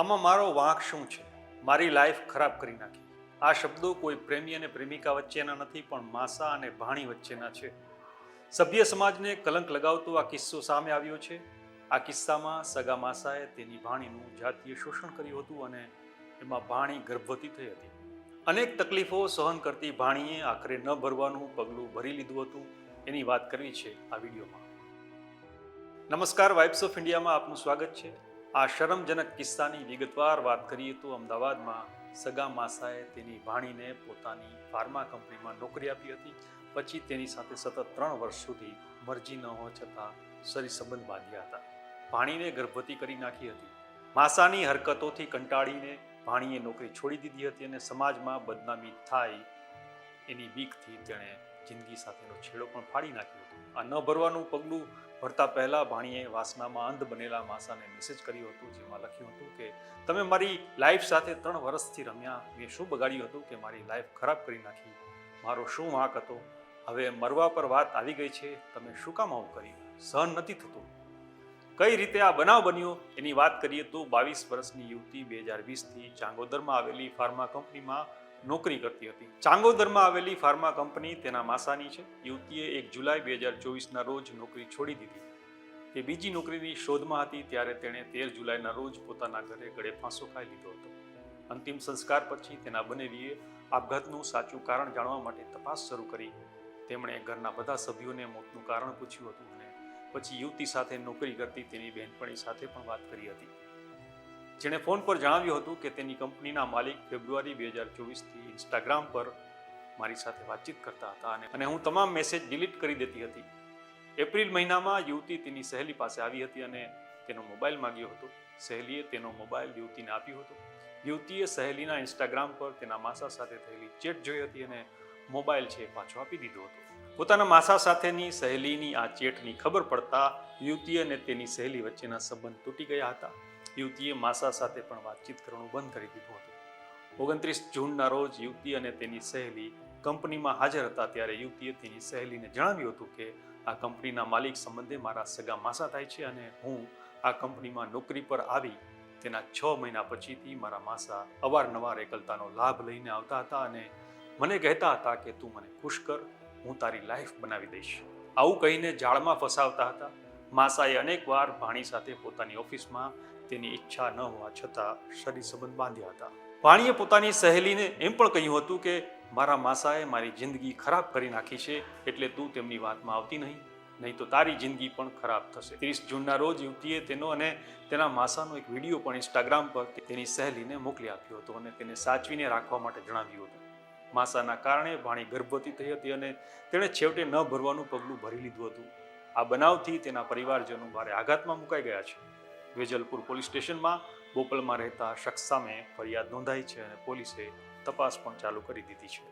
આમાં મારો વાંક શું છે? મારી લાઈફ ખરાબ કરી નાખી. આ શબ્દો કોઈ પ્રેમી અને પ્રેમિકા વચ્ચેના નથી, પણ માસા અને ભાણી વચ્ચેના છે. સભ્ય સમાજને કલંક લગાવતો આ કિસ્સો સામે આવ્યો છે. આ કિસ્સામાં સગા માસાએ તેની ભાણીનું જાતીય શોષણ કર્યું હતું અને એમાં ભાણી ગર્ભવતી થઈ હતી. અનેક તકલીફો સહન કરતી ભાણીએ આખરે ન ભરવાનું પગલું ભરી લીધું હતું. એની વાત કરવી છે આ વિડીયોમાં. નમસ્કાર, વાઇબ્સ ઓફ ઇન્ડિયામાં આપનું સ્વાગત છે. આ શરમજનક કિસ્સાની વિગતવાર વાત કરીએ તો અમદાવાદમાં સગા માસાએ તેની ભાણીને પોતાની ફાર્મા કંપનીમાં નોકરી આપી હતી. પછી તેની સાથે સતત ત્રણ વર્ષ સુધી મરજી ન હોવા છતાં સરી સંબંધ બાંધ્યા હતા. ભાણીને ગર્ભવતી કરી નાખી હતી. માસાની હરકતોથી કંટાળીને ભાણીએ નોકરી છોડી દીધી હતી અને સમાજમાં બદનામી થાય એની બીકથી તેણે જિંદગી સાથેનો છેડો પણ ફાડી નાખ્યો. હતો આ ન ભરવાનું પગલું ભરતા પહેલાં ભાણીએ વાસનામાં અંધ બનેલા માસાને મેસેજ કર્યો હતો, જેમાં લખ્યું હતું કે, તમે મારી લાઈફ સાથે ત્રણ વર્ષથી રમ્યા. મેં શું બગાડ્યું હતું કે મારી લાઈફ ખરાબ કરી નાખી? મારો શું વાંક હતો? હવે મરવા પર વાત આવી ગઈ છે. તમે શું કામ આવું કર્યું? સહન નથી થતું. કઈ રીતે આ બનાવ બન્યો? એની વાત કરીએ તો બાવીસ વર્ષની યુવતી બે હજાર વીસથી ચાંગોદરમાં આવેલી ફાર્મા કંપનીમાં નોકરી કરતી હતી. ચાંગોદરમાં આવેલી ફાર્મા કંપની તેના માસાની છે. યુવતીએ એક જુલાઈ બે હજાર ચોવીસના રોજ નોકરી છોડી દીધી. તે બીજી નોકરીની શોધમાં હતી, ત્યારે તેણે તેર જુલાઈના રોજ પોતાના ઘરે ગળે ફાંસો ખાઈ લીધો હતો. અંતિમ સંસ્કાર પછી તેના બનેવીએ આપઘાતનું સાચું કારણ જાણવા માટે તપાસ શરૂ કરી. તેમણે ઘરના બધા સભ્યોને મોતનું કારણ પૂછ્યું હતું અને પછી યુવતી સાથે નોકરી કરતી તેની બહેનપણી સાથે પણ વાત કરી હતી. જેણે ફોન પર જણાવ્યું હતું કે તેની કંપનીના માલિક ફેબ્રુઆરી બે હજાર ચોવીસથી ઇન્સ્ટાગ્રામ પર મારી સાથે વાતચીત કરતા હતા અને હું તમામ મેસેજ ડિલીટ કરી દેતી હતી. એપ્રિલ મહિનામાં યુવતી તેની સહેલી પાસે આવી હતી અને તેનો મોબાઈલ માંગ્યો હતો. સહેલીએ તેનો મોબાઈલ યુવતીને આપ્યો હતો. યુવતીએ સહેલીના ઇન્સ્ટાગ્રામ પર તેના માસા સાથે થયેલી ચેટ જોઈ હતી અને મોબાઈલ છે પાછો આપી દીધો હતો. પોતાના માસા સાથેની સહેલીની આ ચેટની ખબર પડતા યુવતી અને તેની સહેલી વચ્ચેના સંબંધ તૂટી ગયા હતા. યુવતીએ માસા સાથે પણ વાતચીત કરવાનું બંધ કરી દીધું હતું. ઓગણત્રીસ જૂનના રોજ યુવતી અને તેની સહેલી કંપનીમાં હાજર હતા ત્યારે યુવતીએ તેની સહેલીને જણાવ્યું હતું કે, આ કંપનીના માલિક સંબંધે મારા સગા માસા થાય છે અને હું આ કંપનીમાં નોકરી પર આવી તેના છ મહિના પછીથી મારા માસા અવારનવાર એકલતાનો લાભ લઈને આવતા હતા અને મને કહેતા હતા કે, તું મને ખુશ કર, હું તારી લાઈફ બનાવી દઈશ. આવું કહીને જાળમાં ફસાવતા હતા. માસાએ અનેકવાર ભાણી સાથે પોતાની ઓફિસમાં તેની ઈચ્છા ન હોવા છતાં શરીર સંબંધ બાંધ્યા હતા. ભાણીએ પોતાની સહેલીને એમ પણ કહ્યું હતું કે, મારા માસાએ મારી જિંદગી ખરાબ કરી નાખી છે, એટલે તું તેમની વાતમાં આવતી નહીં. નહીં તો તારી જિંદગી પણ ખરાબ થશે. ત્રીસ જૂનના રોજ યુવતીએ તેનો અને તેના માસાનો એક વીડિયો પણ ઇન્સ્ટાગ્રામ પર તેની સહેલીને મોકલી આપ્યો હતો અને તેને સાચવીને રાખવા માટે જણાવ્યું હતું. માસાના કારણે ભાણી ગર્ભવતી થઈ હતી અને તેણે છેવટે ન ભરવાનું પગલું ભરી લીધું હતું. આ બનાવથી તેના પરિવારજનો ભારે આઘાતમાં મુકાઈ ગયા છે. વેજલપુર પોલીસ સ્ટેશનમાં બોપલમાં રહેતા શખ્સ સામે ફરિયાદ નોંધાઈ છે અને પોલીસે તપાસ પણ ચાલુ કરી દીધી છે.